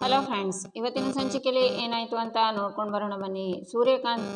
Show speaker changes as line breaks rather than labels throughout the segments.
Hello friends, ಇವತ್ತಿನ ಸಂಚಿಕೆಯಲ್ಲಿ ಏನಾಯಿತು ಅಂತ ನೋಡ್ಕೊಂಡು ಬರೋಣ ಬನ್ನಿ. ಸೂರ್ಯಕಾಂತ್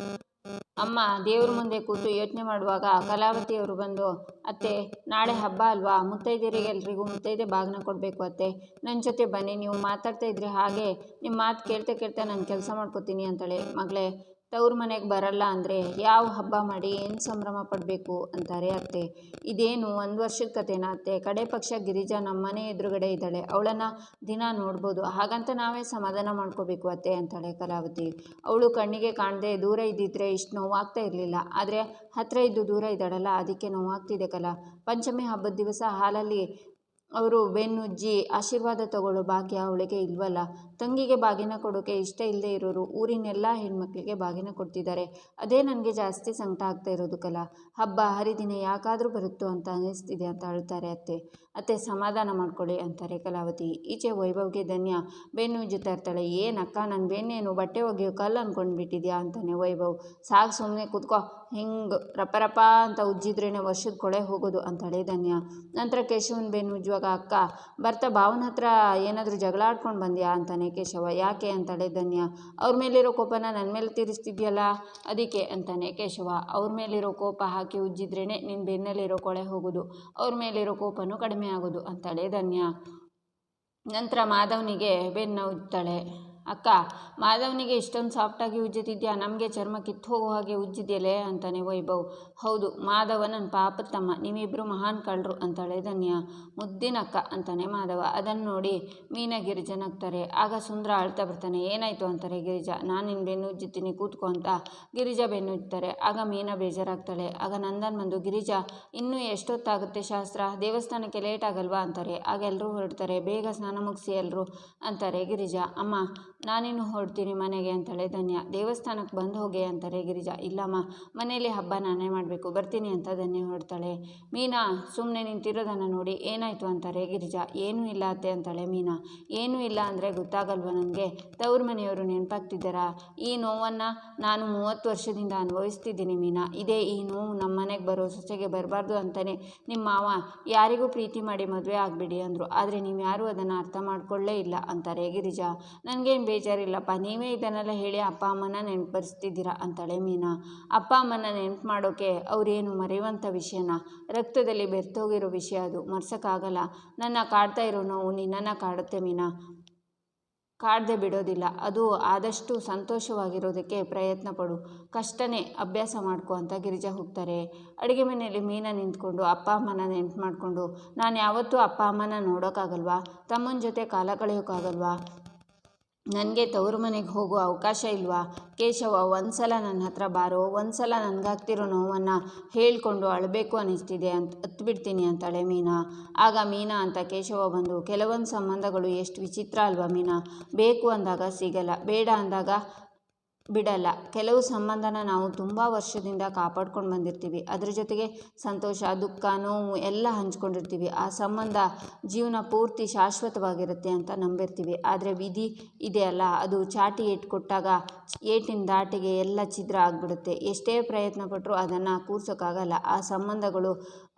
ಅಮ್ಮ ದೇವ್ರ ಮುಂದೆ ಕೂತು ಯೋಚನೆ ಮಾಡುವಾಗ ಕಲಾವತಿಯವರು ಬಂದು, ಅತ್ತೆ, ನಾಳೆ ಹಬ್ಬ ಅಲ್ವಾ? ಮುತ್ತೈದೆಯರಿಗೆ ಎಲ್ರಿಗೂ ಮುತ್ತೈದೆ ಬಾಗಿನ ಕೊಡಬೇಕು ಅತ್ತೆ. ನನ್ನ ಜೊತೆ ಬನ್ನಿ, ನೀವು ಮಾತಾಡ್ತಾ ಇದ್ರೆ ಹಾಗೆ. ನಿಮ್ಮ ಮಾತು ಕೇಳ್ತಾ ಕೇಳ್ತಾ ನಾನು ಕೆಲಸ ಮಾಡ್ಕೋತೀನಿ ಅಂತಾಳೆ. ಮಗಳೇ ತವ್ರ ಮನೆಗೆ ಬರಲ್ಲ ಅಂದರೆ ಯಾವ ಹಬ್ಬ ಮಾಡಿ ಏನು ಸಂಭ್ರಮ ಪಡಬೇಕು ಅಂತಾರೆ ಅತ್ತೆ. ಇದೇನು ಒಂದು ವರ್ಷದ ಕಥೆನ ಅತ್ತೆ? ಕಡೆ ಪಕ್ಷ ಗಿರಿಜಾ ನಮ್ಮ ಮನೆ ಎದುರುಗಡೆ ಇದ್ದಾಳೆ. ಅವಳನ್ನು ದಿನ ನೋಡ್ಬೋದು. ಹಾಗಂತ ನಾವೇ ಸಮಾಧಾನ ಮಾಡ್ಕೋಬೇಕು ಅತ್ತೆ ಅಂತಾಳೆ ಕಲಾವತಿ. ಅವಳು ಕಣ್ಣಿಗೆ ಕಾಣದೆ ದೂರ ಇದ್ದಿದ್ರೆ ಇಷ್ಟು ನೋವಾಗ್ತಾ ಇರಲಿಲ್ಲ. ಆದರೆ ಹತ್ತಿರ ಇದ್ದು ದೂರ ಇದ್ದಾಳಲ್ಲ, ಅದಕ್ಕೆ ನೋವಾಗ್ತಿದೆ ಕಲಾ. ಪಂಚಮಿ ಹಬ್ಬದ ದಿವಸ ಹಾಲಲ್ಲಿ ಅವರು ಬೆನ್ನುಜ್ಜಿ ಆಶೀರ್ವಾದ ತಗೊಳ್ಳೋ ಭಾಗ್ಯ ಅವಳಿಗೆ ಇಲ್ವಲ್ಲ. ತಂಗಿಗೆ ಬಾಗಿನ ಕೊಡೋಕೆ ಇಷ್ಟ ಇಲ್ಲದೆ ಇರೋರು ಊರಿನೆಲ್ಲ ಹೆಣ್ಮಕ್ಳಿಗೆ ಬಾಗಿನ ಕೊಡ್ತಿದ್ದಾರೆ. ಅದೇ ನನಗೆ ಜಾಸ್ತಿ ಸಂಕಟ ಆಗ್ತಾ ಇರೋದು ಕಲಾ. ಹಬ್ಬ, ಹರಿದಿನ ಯಾಕಾದರೂ ಬರುತ್ತೋ ಅಂತ ಅನ್ನಿಸ್ತಿದೆ ಅಂತ ಅಳ್ತಾರೆ ಅತ್ತೆ. ಅತ್ತೆ, ಸಮಾಧಾನ ಮಾಡ್ಕೊಳ್ಳಿ ಅಂತಾರೆ ಕಲಾವತಿ. ಈಚೆ ವೈಭವ್ಗೆ ಧನ್ಯ. ಬೆನ್ನು ಉಜ್ಜುತ್ತಾ ಇರ್ತಾಳೆ ಏನಕ್ಕ ನನ್ನ ಬೆನ್ನೇನು ಬಟ್ಟೆ ಒಗೆಯೋ ಕಲ್ಲು ಅಂದ್ಕೊಂಡು ಬಿಟ್ಟಿದ್ಯಾ ಅಂತಾನೆ ವೈಭವ್. ಸಾಕು ಸುಮ್ಮನೆ ಕೂತ್ಕೋ. ಹಿಂಗೆ ರಪ ಅಂತ ಉಜ್ಜಿದ್ರೇ ವರ್ಷದ ಕೊಳೆ ಹೋಗೋದು ಅಂತಾಳೆ ಧನ್ಯ. ನಂತರ ಕೇಶವನ್ ಬೆನ್ನು ಉಜ್ಜುವಾಗ, ಅಕ್ಕ, ಬರ್ತಾ ಭಾವನ ಹತ್ರ ಏನಾದರೂ ಜಗಳ ಆಡ್ಕೊಂಡು ಬಂದ್ಯಾ? ಅಂತಾನೆ ಕೇಶವ, ಯಾಕೆ ಅಂತಾಳೆ ಧನ್ಯ? ಅವ್ರ ಮೇಲಿರೋ ಕೋಪನ ನನ್ನ ಮೇಲೆ ತೀರಿಸ್ತಿದ್ಯಲ್ಲ? ಅದಕ್ಕೆ ಅಂತಾನೆ ಕೇಶವ, ಅವ್ರ ಮೇಲಿರೋ ಕೋಪ ಹಾಕಿ ಉಜ್ಜಿದ್ರೇ ನಿನ್ನ ಬೆನ್ನಲ್ಲಿರೋ ಕೊಳೆ ಹೋಗೋದು, ಅವ್ರ ಮೇಲಿರೋ ಕೋಪನೂ ಕಡಿಮೆ ಆಗೋದು, ಅಂತಾಳೆ ಧನ್ಯ. ನಂತರ ಮಾಧವನಿಗೆ ಬೆನ್ನ ಉಜ್ತಾಳೆ. ಅಕ್ಕ, ಮಾಧವನಿಗೆ ಇಷ್ಟೊಂದು ಸಾಫ್ಟಾಗಿ ಉಜ್ಜುತ್ತಿದ್ಯಾ? ನಮಗೆ ಚರ್ಮ ಕಿತ್ತು ಹೋಗೋ ಹಾಗೆ ಉಜ್ಜಿದ್ಯಲೆ? ಅಂತಾನೆ ವೈಭವ್. ಹೌದು ಮಾಧವ ನನ್ನ ಪಾಪದ ತಮ್ಮ ನೀವಿಬ್ಬರು ಮಹಾನ್ ಕಳ್ಳರು, ಅಂತಾಳೆ ಧನ್ಯ. ಮುದ್ದಿನ ಅಕ್ಕ, ಅಂತಾನೆ ಮಾಧವ. ಅದನ್ನು ನೋಡಿ ಮೀನ ಗಿರಿಜನಾಗ್ತಾರೆ ಆಗ ಸುಂದರ ಅಳ್ತಾ ಬರ್ತಾನೆ. ಏನಾಯಿತು ಅಂತಾರೆ ಗಿರಿಜಾ. ನಾನು ನಿನ್ನ ಬೆನ್ನು ಉಜ್ಜುತ್ತೀನಿ, ಕೂತ್ಕೊ ಅಂತ. ಗಿರಿಜಾ ಬೆನ್ನು ಉಜ್ತಾರೆ. ಆಗ ಮೀನ ಬೇಜಾರಾಗ್ತಾಳೆ. ಆಗ ನಂದನ್ ಬಂದು, ಗಿರಿಜಾ, ಇನ್ನೂ ಎಷ್ಟೊತ್ತಾಗುತ್ತೆ ಶಾಸ್ತ್ರ? ದೇವಸ್ಥಾನಕ್ಕೆ ಲೇಟ್ ಆಗಲ್ವಾ? ಅಂತಾರೆ. ಆಗ ಎಲ್ಲರೂ ಹೊರಡ್ತಾರೆ. ಬೇಗ ಸ್ನಾನ ಮುಗಿಸಿ ಎಲ್ಲರೂ ಅಂತಾರೆ ಗಿರಿಜಾ. ಅಮ್ಮ ನಾನಿನ್ನು ಹೊರಡ್ತೀನಿ ಮನೆಗೆ ಅಂತಾಳೆ ಧನ್ಯ. ದೇವಸ್ಥಾನಕ್ಕೆ ಬಂದು ಹೋಗಿ ಅಂತಾರೆ ಗಿರಿಜಾ, ಇಲ್ಲಮ್ಮ, ಮನೆಯಲ್ಲಿ ಹಬ್ಬ ನಾನೇ ಮಾಡಬೇಕು, ಬರ್ತೀನಿ ಅಂತ ಧನ್ಯ ಹೊರಡ್ತಾಳೆ. ಮೀನಾ ಸುಮ್ಮನೆ ನಿಂತಿರೋದನ್ನು ನೋಡಿ ಏನಾಯಿತು ಅಂತಾರೆ, ಗಿರಿಜಾ, ಏನೂ ಇಲ್ಲ ಅತ್ತೆ ಅಂತಾಳೆ ಮೀನಾ. ಏನೂ ಇಲ್ಲ ಅಂದರೆ ಗೊತ್ತಾಗಲ್ವ ನನಗೆ? ತವ್ರ ಮನೆಯವರು ನೆನಪಾಗ್ತಿದ್ದಾರಾ? ಈ ನೋವನ್ನು ನಾನು ಮೂವತ್ತು ವರ್ಷದಿಂದ ಅನುಭವಿಸ್ತಿದ್ದೀನಿ ಮೀನಾ. ಇದೇ ಈ ನೋವು ನಮ್ಮ ಮನೆಗೆ ಬರೋ ಸೊಸೆಗೆ ಬರಬಾರ್ದು ಅಂತಲೇ ನಿಮ್ಮ ಮಾವ ಯಾರಿಗೂ ಪ್ರೀತಿ ಮಾಡಿ ಮದುವೆ ಆಗಬೇಡಿ ಅಂದರು. ಆದರೆ ನೀವು ಯಾರೂ ಅದನ್ನು ಅರ್ಥ ಮಾಡ್ಕೊಳ್ಳೇ ಇಲ್ಲ ಅಂತಾರೆ ಗಿರಿಜಾ. ನನಗೇನು ಬೇಜಾರಿಲ್ಲಪ್ಪ. ನೀವೇ ಇದನ್ನೆಲ್ಲ ಹೇಳಿ ಅಪ್ಪ ಅಮ್ಮನ ನೆನಪರಿಸ್ತಿದ್ದೀರ ಅಂತಾಳೆ ಮೀನಾ. ಅಪ್ಪ ಅಮ್ಮನ ನೆನಪು ಮಾಡೋಕ್ಕೆ ಅವರೇನು ಮರೆಯುವಂಥ ವಿಷಯನ? ರಕ್ತದಲ್ಲಿ ಬೆರ್ತೋಗಿರೋ ವಿಷಯ ಅದು. ಮರ್ಸೋಕ್ಕಾಗಲ್ಲ. ನನ್ನ ಕಾಡ್ತಾ ಇರೋ ನೋವು ನಿನ್ನನ್ನು ಕಾಡುತ್ತೆ ಮೀನಾ. ಕಾಡದೆ ಬಿಡೋದಿಲ್ಲ. ಅದು ಆದಷ್ಟು ಸಂತೋಷವಾಗಿರೋದಕ್ಕೆ ಪ್ರಯತ್ನ ಪಡು. ಕಷ್ಟನೇ ಅಭ್ಯಾಸ ಮಾಡ್ಕೊ ಅಂತ ಗಿರಿಜಾ ಹೋಗ್ತಾರೆ. ಅಡುಗೆ ಮನೆಯಲ್ಲಿ ಮೀನ ನಿಂತ್ಕೊಂಡು ಅಪ್ಪ ಅಮ್ಮನ ನೆನ್ಪು ಮಾಡಿಕೊಂಡು, ನಾನು ಯಾವತ್ತೂ ಅಪ್ಪ ಅಮ್ಮನ ನೋಡೋಕ್ಕಾಗಲ್ವಾ ತಮ್ಮನ ಜೊತೆ ಕಾಲ ಕಳೆಯೋಕ್ಕಾಗಲ್ವಾ ನನಗೆ ತವರು ಮನೆಗೆ ಹೋಗೋ ಅವಕಾಶ ಇಲ್ವಾ? ಕೇಶವ ಒಂದು ಸಲ ನನ್ನ ಹತ್ರ ಬಾರೋ ಒಂದು ಸಲ ನನಗಾಗ್ತಿರೋ ನೋವನ್ನು ಹೇಳಿಕೊಂಡು ಅಳಬೇಕು ಅನ್ನಿಸ್ತಿದೆ ಅಂತ ಹತ್ಬಿಡ್ತೀನಿ ಅಂತಾಳೆ ಮೀನಾ. ಆಗ ಮೀನಾ ಅಂತ ಕೇಶವ ಬಂದು, ಕೆಲವೊಂದು ಸಂಬಂಧಗಳು ಎಷ್ಟು ವಿಚಿತ್ರ ಅಲ್ವಾ ಮೀನಾ? ಬೇಕು ಅಂದಾಗ ಸಿಗಲ್ಲ, ಬೇಡ ಅಂದಾಗ ಬಿಡಲ್ಲ. ಕೆಲವು ಸಂಬಂಧನ ನಾವು ತುಂಬ ವರ್ಷದಿಂದ ಕಾಪಾಡ್ಕೊಂಡು ಬಂದಿರ್ತೀವಿ. ಅದ್ರ ಜೊತೆಗೆ ಸಂತೋಷ, ದುಃಖ, ನೋವು ಎಲ್ಲ ಹಂಚ್ಕೊಂಡಿರ್ತೀವಿ. ಆ ಸಂಬಂಧ ಜೀವನ ಪೂರ್ತಿ ಶಾಶ್ವತವಾಗಿರುತ್ತೆ ಅಂತ ನಂಬಿರ್ತೀವಿ. ಆದರೆ ವಿಧಿ ಇದೆಯಲ್ಲ ಅದು ಚಾಟಿ ಏಟ್ ಕೊಟ್ಟಾಗ ಏಟಿನ ದಾಟಿಗೆ ಎಲ್ಲ ಛಿದ್ರ ಆಗಿಬಿಡುತ್ತೆ. ಎಷ್ಟೇ ಪ್ರಯತ್ನ ಪಟ್ಟರೂ ಅದನ್ನು ಕೂರ್ಸೋಕ್ಕಾಗಲ್ಲ. ಆ ಸಂಬಂಧಗಳು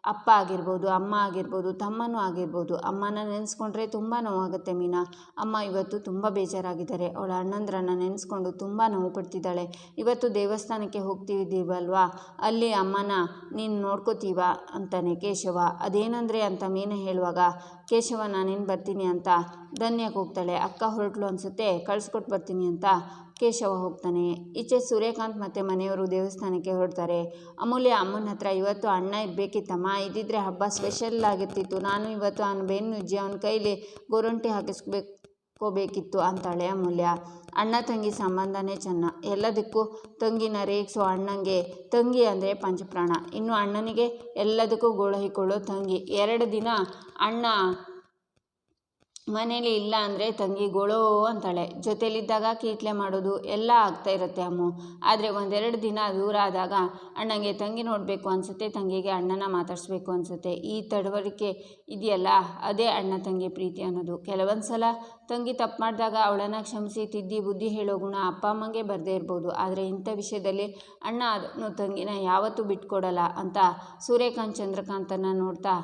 ಅಪ್ಪ ಆಗಿರ್ಬೋದು, ಅಮ್ಮ ಆಗಿರ್ಬೋದು, ತಮ್ಮನೂ ಆಗಿರ್ಬೋದು, ಅಮ್ಮನ ನೆನೆಸ್ಕೊಂಡ್ರೆ ತುಂಬ ನೋವಾಗುತ್ತೆ ಮೀನಾ. ಅಮ್ಮ ಇವತ್ತು ತುಂಬ ಬೇಜಾರಾಗಿದ್ದಾರೆ. ಅವಳ ಅಣ್ಣಂದ್ರನ್ನ ನೆನೆಸ್ಕೊಂಡು ತುಂಬ ನೋವು ಪಡ್ತಿದ್ದಾಳೆ. ಇವತ್ತು ದೇವಸ್ಥಾನಕ್ಕೆ ಹೋಗ್ತಿದ್ದೀವಲ್ವಾ? ಅಲ್ಲಿ ಅಮ್ಮನ, ನೀನು ನೋಡ್ಕೋತೀವ? ಅಂತಾನೆ ಕೇಶವ. ಅದೇನಂದರೆ? ಅಂತ ಮೀನಾ ಹೇಳುವಾಗ, ಕೇಶವ, ನಾನೇನು ಬರ್ತೀನಿ ಅಂತ ಧನ್ಯಕ್ಕೆ ಹೋಗ್ತಾಳೆ. ಅಕ್ಕ ಹೊರಟ್ಲು ಅನಿಸುತ್ತೆ ಕಳಿಸ್ಕೊಟ್ಟು ಬರ್ತೀನಿ ಅಂತ ಕೇಶವ ಹೋಗ್ತಾನೆ. ಈಚೆ ಸೂರ್ಯಕಾಂತ್ ಮತ್ತು ಮನೆಯವರು ದೇವಸ್ಥಾನಕ್ಕೆ ಹೊರಡ್ತಾರೆ. ಅಮೂಲ್ಯ ಅಮ್ಮನ ಹತ್ರ ಇವತ್ತು ಅಣ್ಣ ಇರಬೇಕಿತ್ತಮ್ಮ ಇದ್ದಿದ್ರೆ ಹಬ್ಬ ಸ್ಪೆಷಲ್ ಆಗಿರ್ತಿತ್ತು. ನಾನು ಇವತ್ತು ಅವನ ಬೆನ್ನುಜ್ಜಿ ಅವನ ಕೈಲಿ ಗೋರಂಟಿ ಹಾಕಿಸ್ಬೇಕೋಬೇಕಿತ್ತು ಅಂತಾಳೆ ಅಮೂಲ್ಯ. ಅಣ್ಣ ತಂಗಿ ಸಂಬಂಧನೇ ಚೆನ್ನ. ಎಲ್ಲದಕ್ಕೂ ತಂಗಿನ ರೇಗಿಸೋ ಅಣ್ಣಂಗೆ ತಂಗಿ ಅಂದರೆ ಪಂಚಪ್ರಾಣ. ಇನ್ನು ಅಣ್ಣನಿಗೆ ಎಲ್ಲದಕ್ಕೂ ಗೋಳಹಿಕೊಳ್ಳೋ ತಂಗಿ. ಎರಡು ದಿನ ಅಣ್ಣ ಮನೇಲಿ ಇಲ್ಲ ಅಂದರೆ ತಂಗಿ ಗೊಳೋ ಅಂತಾಳೆ. ಜೊತೇಲಿದ್ದಾಗ ಕೀಟ್ಲೆ ಮಾಡೋದು ಎಲ್ಲ ಆಗ್ತಾ ಇರುತ್ತೆ ಅಮ್ಮು. ಆದರೆ ಒಂದೆರಡು ದಿನ ದೂರ ಆದಾಗ ಅಣ್ಣಂಗೆ ತಂಗಿ ನೋಡಬೇಕು ಅನಿಸುತ್ತೆ, ತಂಗಿಗೆ ಅಣ್ಣನ ಮಾತಾಡಿಸ್ಬೇಕು ಅನಿಸುತ್ತೆ. ಈ ತಡವರಿಕೆ ಇದೆಯಲ್ಲ, ಅದೇ ಅಣ್ಣ ತಂಗಿ ಪ್ರೀತಿ ಅನ್ನೋದು. ಕೆಲವೊಂದು ಸಲ ತಂಗಿ ತಪ್ಪು ಮಾಡಿದಾಗ ಅವಳನ್ನು ಕ್ಷಮಿಸಿ ತಿದ್ದಿ ಬುದ್ಧಿ ಹೇಳೋ ಗುಣ ಅಪ್ಪ ಅಮ್ಮಂಗೆ ಬರದೇ ಇರ್ಬೋದು. ಆದರೆ ಇಂಥ ವಿಷಯದಲ್ಲಿ ಅಣ್ಣ ಅದನ್ನು ತಂಗಿನ ಯಾವತ್ತೂ ಬಿಟ್ಕೊಡಲ್ಲ ಅಂತ ಸೂರ್ಯಕಾಂತ್ ಚಂದ್ರಕಾಂತನ ನೋಡ್ತಾ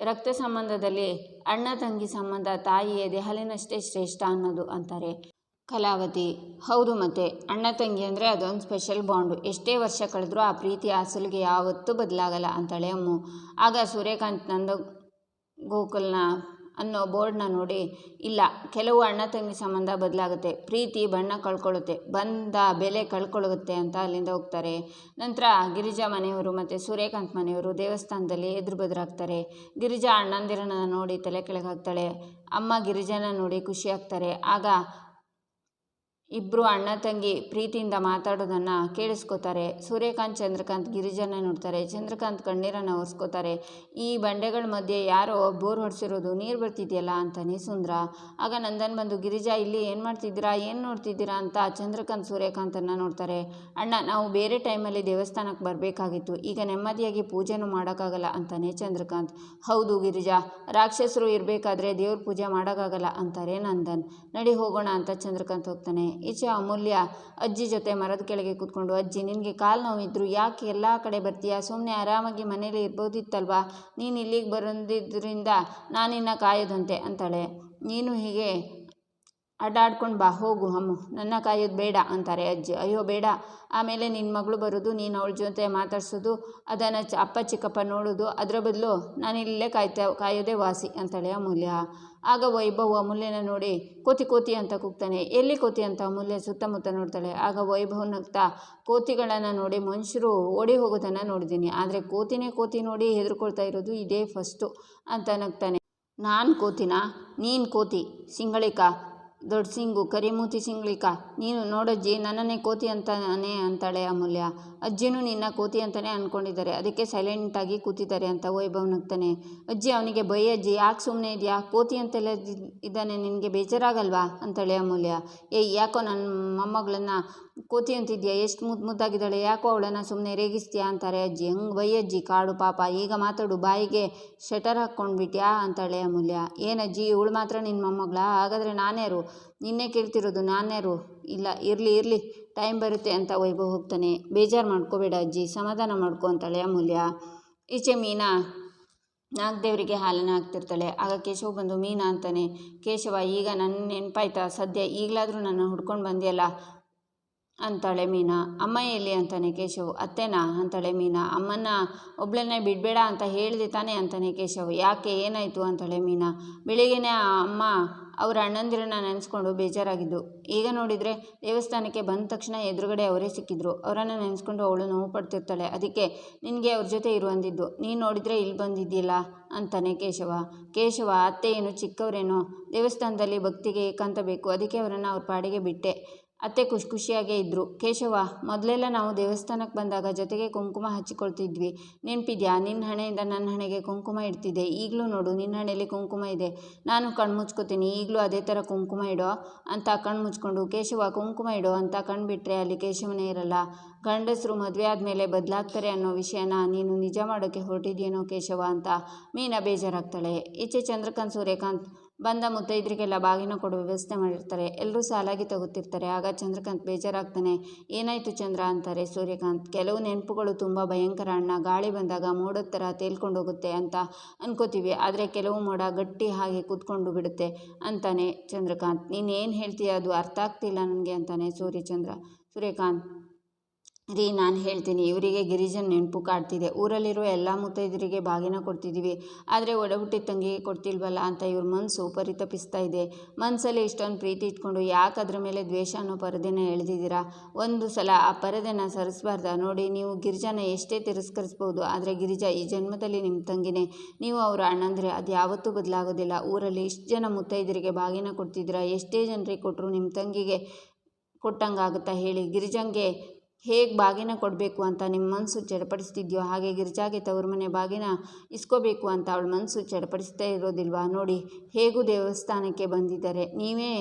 ರಕ್ತ ಸಂಬಂಧದಲ್ಲಿ ಅಣ್ಣ ತಂಗಿ ಸಂಬಂಧ ತಾಯಿಯ ದೆಹಲಿನಷ್ಟೇ ಶ್ರೇಷ್ಠ ಅನ್ನೋದು ಅಂತಾರೆ. ಕಲಾವತಿ, ಹೌದು ಮತ್ತೆ. ಅಣ್ಣ ತಂಗಿ ಅಂದರೆ ಅದೊಂದು ಸ್ಪೆಷಲ್ ಬಾಂಡು ಎಷ್ಟೇ ವರ್ಷ ಕಳೆದರೂ ಆ ಪ್ರೀತಿ ಅಸಲಿಗೆ ಯಾವತ್ತೂ ಬದಲಾಗಲ್ಲ ಅಂತಾಳೆ ಅಮ್ಮು. ಆಗ ಸೂರ್ಯಕಾಂತ್ ನಂದ ಗೋಕುಲ್ನ ಅನ್ನೋ ಬೋರ್ಡ್ನ ನೋಡಿ, ಇಲ್ಲ, ಕೆಲವು ಅಣ್ಣ ತಂಗಿ ಸಂಬಂಧ ಬದಲಾಗುತ್ತೆ, ಪ್ರೀತಿ ಬಣ್ಣ ಕಳ್ಕೊಳ್ಳುತ್ತೆ, ಬಂದ ಬೆಲೆ ಕಳ್ಕೊಳ್ಳುತ್ತೆ ಅಂತ ಅಲ್ಲಿಂದ ಹೋಗ್ತಾರೆ. ನಂತರ ಗಿರಿಜಾ ಮನೆಯವರು ಮತ್ತು ಸೂರ್ಯಕಾಂತ್ ಮನೆಯವರು ದೇವಸ್ಥಾನದಲ್ಲಿ ಎದುರು ಬದುರಾಗ್ತಾರೆ ಗಿರಿಜಾ ಅಣ್ಣಂದಿರನ್ನ ನೋಡಿ ತಲೆ ಕೆಳಗೆ ಹಾಕ್ತಾಳೆ ಅಮ್ಮ ಗಿರಿಜಾನ ನೋಡಿ ಖುಷಿ ಆಗ್ತಾರೆ. ಆಗ ಇಬ್ಬರು ಅಣ್ಣ ತಂಗಿ ಪ್ರೀತಿಯಿಂದ ಮಾತಾಡೋದನ್ನು ಕೇಳಿಸ್ಕೋತಾರೆ. ಸೂರ್ಯಕಾಂತ್, ಚಂದ್ರಕಾಂತ್ ಗಿರಿಜನ ನೋಡ್ತಾರೆ. ಚಂದ್ರಕಾಂತ್ ಕಣ್ಣೀರನ್ನು ಒರೆಸ್ಕೋತಾರೆ. ಈ ಬಂಡೆಗಳ ಮಧ್ಯೆ ಯಾರೋ ಬೋರ್ ಹೊಡೆಸಿರೋದು, ನೀರು ಬರ್ತಿದೆಯಲ್ಲ ಅಂತಾನೆ ಸುಂದ್ರ. ಆಗ ನಂದನ್ ಬಂದು, ಗಿರಿಜಾ, ಇಲ್ಲಿ ಏನು ಮಾಡ್ತಿದ್ದೀರಾ? ಏನು ನೋಡ್ತಿದ್ದೀರಾ? ಅಂತ ಚಂದ್ರಕಾಂತ್, ಸೂರ್ಯಕಾಂತನ್ನು ನೋಡ್ತಾರೆ. ಅಣ್ಣ, ನಾವು ಬೇರೆ ಟೈಮಲ್ಲಿ ದೇವಸ್ಥಾನಕ್ಕೆ ಬರಬೇಕಾಗಿತ್ತು. ಈಗ ನೆಮ್ಮದಿಯಾಗಿ ಪೂಜೆನೂ ಮಾಡೋಕ್ಕಾಗಲ್ಲ, ಅಂತಾನೆ ಚಂದ್ರಕಾಂತ್. ಹೌದು ಗಿರಿಜಾ, ರಾಕ್ಷಸರು ಇರಬೇಕಾದ್ರೆ ದೇವ್ರ ಪೂಜೆ ಮಾಡೋಕ್ಕಾಗಲ್ಲ, ಅಂತಾರೆ ನಂದನ್. ನಡಿ ಹೋಗೋಣ, ಅಂತ ಚಂದ್ರಕಾಂತ್ ಹೋಗ್ತಾನೆ. ಈಚೆ ಅಮೂಲ್ಯ ಅಜ್ಜಿ ಜೊತೆ ಮರದ ಕೆಳಗೆ ಕೂತ್ಕೊಂಡು, ಅಜ್ಜಿ, ನಿನಗೆ ಕಾಲು ನೋವಿದ್ರು, ಯಾಕೆ ಎಲ್ಲ ಕಡೆ ಬರ್ತೀಯಾ? ಸುಮ್ಮನೆ ಆರಾಮಾಗಿ ಮನೇಲಿ ಇರ್ಬೋದಿತ್ತಲ್ವಾ? ನೀನು ಇಲ್ಲಿಗೆ ಬಂದಿದ್ದರಿಂದ ನಾನಿನ್ನ ಕಾಯೋದಂತೆ ಅಂತಾಳೆ. ನೀನು ಹೀಗೆ ಅಡ್ಡಾಡ್ಕೊಂಡು ಬಾ, ಹೋಗು, ಅಮ್ಮು. ನನ್ನ ಕಾಯೋದು ಬೇಡ ಅಂತಾರೆ ಅಜ್ಜಿ. ಅಯ್ಯೋ, ಬೇಡ. ಆಮೇಲೆ ನಿನ್ನ ಮಗಳು ಬರೋದು, ನೀನು ಅವಳ ಜೊತೆ ಮಾತಾಡ್ಸೋದು, ಅದನ್ನು ಚ, ಅಪ್ಪ, ಚಿಕ್ಕಪ್ಪ ನೋಡೋದು, ಅದರ ಬದಲು ನಾನು ಇಲ್ಲೇ ಕಾಯ್ತಾ, ಕಾಯೋದೇ ವಾಸಿ ಅಂತಾಳೆ ಅಮೂಲ್ಯ. ಆಗ ವೈಭವ್ ಅಮೂಲ್ಯನ ನೋಡಿ ಕೋತಿ ಕೋತಿ ಅಂತ ಕೂಗ್ತಾನೆ. ಎಲ್ಲಿ ಕೋತಿ ಅಂತ ಅಮೂಲ್ಯ ಸುತ್ತಮುತ್ತ ನೋಡ್ತಾಳೆ. ಆಗ ವೈಭವ್ ನಗ್ತಾ ಕೋತಿಗಳನ್ನು ನೋಡಿ ಮನುಷ್ಯರು ಓಡಿ ಹೋಗೋದನ್ನು ನೋಡಿದ್ದೀನಿ. ಆದರೆ ಕೋತಿನೇ ಕೋತಿ ನೋಡಿ ಹೆದರ್ಕೊಳ್ತಾ ಇರೋದು ಇದೇ ಫಸ್ಟು ಅಂತ ನಗ್ತಾನೆ. ನಾನು ಕೋತಿನ? ನೀನು ಕೋತಿ. ಸಿಂಗಳಿಕ ದೊಡ್ಡ ಸಿಂಗು, ಕರಿಮೂತಿ ಸಿಂಗ್ಳಿಕ ನೀನು ನೋಡಜ್ಜಿ ನನ್ನನ್ನೇ ಕೋತಿ ಅಂತಾನೆ ಅಂತಾಳೆ ಅಮೂಲ್ಯ. ಅಜ್ಜಿನೂ ನಿನ್ನ ಕೋತಿ ಅಂತಲೇ ಅಂದ್ಕೊಂಡಿದ್ದಾರೆ ಅದಕ್ಕೆ ಸೈಲೆಂಟಾಗಿ ಕೂತಿದ್ದಾರೆ ಅಂತ ವೈಭವ್ ನಗ್ತಾನೆ. ಅಜ್ಜಿ ಅವನಿಗೆ, ಬೈ ಅಜ್ಜಿ, ಯಾಕೆ ಸುಮ್ಮನೆ ಇದೆಯಾ? ಕೋತಿ ಅಂತೆಲ್ಲ ಇದ್ದಾನೆ, ನಿನಗೆ ಬೇಜಾರಾಗಲ್ವಾ? ಅಂತಾಳೆ ಅಮೂಲ್ಯ. ಏಯ್, ಯಾಕೋ ನನ್ನ ಮೊಮ್ಮಗಳನ್ನ ಕೋತಿ ಅಂತಿದ್ಯಾ ಎಷ್ಟು ಮುದ್ದು ಮುದ್ದಾಗಿದ್ದಾಳೆ? ಯಾಕೋ ಅವಳನ್ನು ಸುಮ್ಮನೆ ರೇಗಿಸ್ತೀಯಾ ಅಂತಾರೆ. ಅಜ್ಜಿ, ಹೆಂಗೆ ಬೈ ಅಜ್ಜಿ ಕಾಡು ಪಾಪ. ಈಗ ಮಾತಾಡು, ಬಾಯಿಗೆ ಶಟರ್ ಹಾಕ್ಕೊಂಡ್ಬಿಟ್ಯಾ? ಅಂತಾಳೆ ಅಮೂಲ್ಯ. ಏನಜ್ಜಿ ಇವಳು ಮಾತ್ರ ನಿನ್ನ ಮೊಮ್ಮಗಳ? ಹಾಗಾದರೆ ನಾನ್ಯಾರು? ನಿನ್ನೆ ಕೇಳ್ತಿರೋದು ನಾನ್ಯಾರು? ಇಲ್ಲ, ಇರಲಿ ಇರಲಿ, ಟೈಮ್ ಬರುತ್ತೆ ಅಂತ ವೈಭವ ಹೋಗ್ತಾನೆ. ಬೇಜಾರು ಮಾಡ್ಕೋಬೇಡ ಅಜ್ಜಿ, ಸಮಾಧಾನ ಮಾಡ್ಕೊ ಅಂತಾಳೆ ಅಮೂಲ್ಯ. ಈಚೆ ಮೀನಾ ನಾಗದೇವರಿಗೆ ಹಾಲನ್ನು ಹಾಕ್ತಿರ್ತಾಳೆ. ಆಗ ಕೇಶವ್ ಬಂದು, ಮೀನಾ ಅಂತಾನೆ. ಕೇಶವ, ಈಗ ನನ್ನ ನೆನಪಾಯ್ತಾ? ಸದ್ಯ ಈಗಲಾದರೂ ನನ್ನ ಹುಡ್ಕೊಂಡು ಬಂದಿಯಲ್ಲ? ಅಂತಾಳೆ ಮೀನಾ. ಅಮ್ಮ ಎಲ್ಲಿ ಅಂತಾನೆ ಕೇಶವ್. ಅತ್ತೆನಾ? ಅಂತಾಳೆ ಮೀನಾ. ಅಮ್ಮನ ಒಬ್ಳನ್ನ ಬಿಡಬೇಡ ಅಂತ ಹೇಳಿದೆ ತಾನೆ ಅಂತಾನೆ ಕೇಶವ್. ಯಾಕೆ? ಏನಾಯಿತು? ಅಂತಾಳೆ ಮೀನಾ. ಬೆಳಿಗ್ಗೆನೇ ಅಮ್ಮ ಅವ್ರ ಅಣ್ಣಂದಿರನ್ನ ನೆನೆಸ್ಕೊಂಡು ಬೇಜಾರಾಗಿದ್ದು. ಈಗ ನೋಡಿದರೆ ದೇವಸ್ಥಾನಕ್ಕೆ ಬಂದ ತಕ್ಷಣ ಎದುರುಗಡೆ ಅವರೇ ಸಿಕ್ಕಿದ್ರು. ಅವರನ್ನು ನೆನೆಸ್ಕೊಂಡು ಅವಳು ನೋವು ಪಡ್ತಿರ್ತಾಳೆ. ಅದಕ್ಕೆ ನಿನಗೆ ಅವ್ರ ಜೊತೆ ಇರು ಅಂದಿದ್ದು. ನೀನು ನೋಡಿದರೆ ಇಲ್ಲಿ ಬಂದಿದ್ದಿಲ್ಲ ಅಂತಾನೆ ಕೇಶವ. ಕೇಶವ, ಅತ್ತೆ ಏನು ಚಿಕ್ಕವರೇನೋ? ದೇವಸ್ಥಾನದಲ್ಲಿ ಭಕ್ತಿಗೆ ಏಕಾಂತ ಬೇಕು. ಅದಕ್ಕೆ ಅವರನ್ನು ಅವ್ರ ಪಾಡಿಗೆ ಬಿಟ್ಟೆ. ಅತ್ತೆ ಖುಷಿ ಖುಷಿಯಾಗೇ ಇದ್ದರು ಕೇಶವ, ಮೊದಲೆಲ್ಲ ನಾವು ದೇವಸ್ಥಾನಕ್ಕೆ ಬಂದಾಗ ಜೊತೆಗೆ ಕುಂಕುಮ ಹಚ್ಚಿಕೊಳ್ತಿದ್ವಿ. ನೆನಪಿದ್ಯಾ ನಿನ್ನ ಹಣೆಯಿಂದ ನನ್ನ ಹಣೆಗೆ ಕುಂಕುಮ ಇಡ್ತಿದ್ದೆ ಈಗಲೂ ನೋಡು ನಿನ್ನ ಹಣೆಯಲ್ಲಿ ಕುಂಕುಮ ಇದೆ. ನಾನು ಕಣ್ಣು ಮುಚ್ಕೋತೀನಿ. ಈಗಲೂ ಅದೇ ಥರ ಕುಂಕುಮ ಇಡೋ? ಅಂತ ಕಣ್ಣು ಮುಚ್ಕೊಂಡು, ಕೇಶವ, ಕುಂಕುಮ ಇಡೋ ಅಂತ ಕಣ್ಣು ಬಿಟ್ಟರೆ ಅಲ್ಲಿ ಕೇಶವನೇ ಇರಲ್ಲ. ಗಂಡಸರು ಮದುವೆ ಆದಮೇಲೆ ಬದಲಾಗ್ತಾರೆ ಅನ್ನೋ ವಿಷಯನ ನೀನು ನಿಜ ಮಾಡೋಕ್ಕೆ ಹೊರಟಿದ್ಯೇನೋ ಕೇಶವ ಅಂತ ಮೀನಾ ಬೇಜಾರಾಗ್ತಾಳೆ. ಈಚೆ ಚಂದ್ರಕಾಂತ್, ಸೂರ್ಯಕಾಂತ್ ಬಂದ ಮುತ್ತೈದರಿಗೆಲ್ಲ ಬಾಗಿನ ಕೊಡುವ ವ್ಯವಸ್ಥೆ ಮಾಡಿರ್ತಾರೆ. ಎಲ್ಲರೂ ಸಾಲಾಗಿ ತಗೋತಿರ್ತಾರೆ ಆಗ ಚಂದ್ರಕಾಂತ್ ಬೇಜಾರಾಗ್ತಾನೆ. ಏನಾಯಿತು ಚಂದ್ರ ಅಂತಾರೆ ಸೂರ್ಯಕಾಂತ್. ಕೆಲವು ನೆನಪುಗಳು ತುಂಬ ಭಯಂಕರ ಅಣ್ಣ. ಗಾಳಿ ಬಂದಾಗ ಮೋಡದ ಥರ ತೇಲ್ಕೊಂಡು ಹೋಗುತ್ತೆ ಅಂತ ಅನ್ಕೋತೀವಿ. ಆದರೆ ಕೆಲವು ಮೋಡ ಗಟ್ಟಿ ಹಾಗೆ ಕೂತ್ಕೊಂಡು ಬಿಡುತ್ತೆ ಅಂತಾನೆ ಚಂದ್ರಕಾಂತ್. ನೀನು ಏನು ಹೇಳ್ತೀಯ? ಅದು ಅರ್ಥ ಆಗ್ತಿಲ್ಲ ನನಗೆ ಅಂತಾನೆ ಸೂರ್ಯಚಂದ್ರ. ಸೂರ್ಯಕಾಂತ್ ರೀ, ನಾನು ಹೇಳ್ತೀನಿ. ಇವರಿಗೆ ಗಿರಿಜನ್ ನೆನಪು ಕಾಡ್ತಿದೆ. ಊರಲ್ಲಿರುವ ಎಲ್ಲ ಮುತ್ತೈದರಿಗೆ ಬಾಗಿನ ಕೊಡ್ತಿದ್ದೀವಿ ಆದರೆ ಒಡಹುಟ್ಟಿದ ತಂಗಿಗೆ ಕೊಡ್ತಿಲ್ವಲ್ಲ ಅಂತ ಇವ್ರ ಮನಸ್ಸು ಪರಿತಪಿಸ್ತಾ ಇದೆ. ಮನಸ್ಸಲ್ಲಿ ಇಷ್ಟೊಂದು ಪ್ರೀತಿ ಇಟ್ಕೊಂಡು ಯಾಕೆ ಅದ್ರ ಮೇಲೆ ದ್ವೇಷ ಅನ್ನೋ ಪರದೆನ ಎಳೆದಿದ್ದೀರಾ? ಒಂದು ಸಲ ಆ ಪರದೆನ ಸರಿಸಬಾರ್ದ? ನೋಡಿ, ನೀವು ಗಿರಿಜಾನ ಎಷ್ಟೇ ತಿರಸ್ಕರಿಸ್ಬೋದು, ಆದರೆ ಗಿರಿಜಾ ಈ ಜನ್ಮದಲ್ಲಿ ನಿಮ್ಮ ತಂಗಿನೇ. ನೀವು ಅವರ ಅಣ್ಣಂದ್ರೆ ಅದು ಯಾವತ್ತೂ ಬದಲಾಗೋದಿಲ್ಲ. ಊರಲ್ಲಿ ಇಷ್ಟು ಜನ ಮುತ್ತೈದರಿಗೆ ಬಾಗಿನ ಕೊಡ್ತಿದ್ದೀರಾ? ಎಷ್ಟೇ ಜನರಿಗೆ ಕೊಟ್ಟರು ನಿಮ್ಮ ತಂಗಿಗೆ ಕೊಟ್ಟಂಗಾಗುತ್ತಾ ಹೇಳಿ? ಗಿರಿಜಂಗೆ ಹೇಗೆ ಬಾಗಿನ ಕೊಡಬೇಕು ಅಂತ ನಿಮ್ಮ ಮನಸ್ಸು ಚಡಪಡಿಸ್ತಿದ್ಯೋ ಹಾಗೆ ಗಿರಿಜಾಗೆ ತವ್ರ ಮನೆ ಬಾಗಿನ ಇಸ್ಕೋಬೇಕು ಅಂತ ಅವಳ ಮನಸ್ಸು ಚಡಪಡಿಸ್ತಾ ಇರೋದಿಲ್ವಾ? ನೋಡಿ, ಹೇಗೂ ದೇವಸ್ಥಾನಕ್ಕೆ ಬಂದಿದ್ದಾರೆ. ನೀವೇ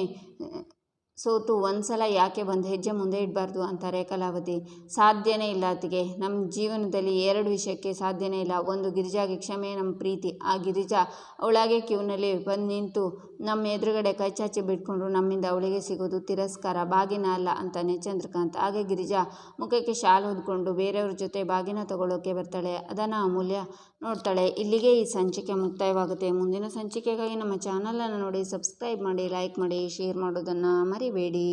ಸೋತು ಒಂದ್ಸಲ ಯಾಕೆ ಒಂದು ಹೆಜ್ಜೆ ಮುಂದೆ ಇಡಬಾರ್ದು ಅಂತಾರೆ ಕಲಾವತಿ. ಸಾಧ್ಯನೇ ಇಲ್ಲ ಅತ್ತಿಗೆ. ನಮ್ಮ ಜೀವನದಲ್ಲಿ ಎರಡು ವಿಷಯಕ್ಕೆ ಸಾಧ್ಯನೇ ಇಲ್ಲ. ಒಂದು ಗಿರಿಜಾಗೆ ಕ್ಷಮೆ ನಮ್ಮ ಪ್ರೀತಿ. ಆ ಗಿರಿಜಾ ಅವಳಾಗೆ ಕ್ಯೂನಲ್ಲಿ ಬಂದು ನಿಂತು ನಮ್ಮ ಎದುರುಗಡೆ ಕೈ ಚಾಚಿ ಬಿಟ್ಕೊಂಡ್ರು ನಮ್ಮಿಂದ ಅವಳಿಗೆ ಸಿಗೋದು ತಿರಸ್ಕಾರ, ಬಾಗಿನ ಅಲ್ಲ ಅಂತಾನೆ ಚಂದ್ರಕಾಂತ್. ಹಾಗೆ ಗಿರಿಜಾ ಮುಖಕ್ಕೆ ಶಾಲು ಹೊದ್ಕೊಂಡು ಬೇರೆಯವ್ರ ಜೊತೆ ಬಾಗಿನ ತಗೊಳ್ಳೋಕೆ ಬರ್ತಾಳೆ. ಅದನ್ನು ಅಮೂಲ್ಯ ನೋಡ್ತಾಳೆ. ಇಲ್ಲಿಗೆ ಈ ಸಂಚಿಕೆ ಮುಕ್ತಾಯವಾಗುತ್ತೆ. ಮುಂದಿನ ಸಂಚಿಕೆಗಾಗಿ ನಮ್ಮ ಚಾನಲನ್ನು ನೋಡಿ, ಸಬ್ಸ್ಕ್ರೈಬ್ ಮಾಡಿ, ಲೈಕ್ ಮಾಡಿ, ಶೇರ್ ಮಾಡೋದನ್ನು ಮರಿಬೇಡಿ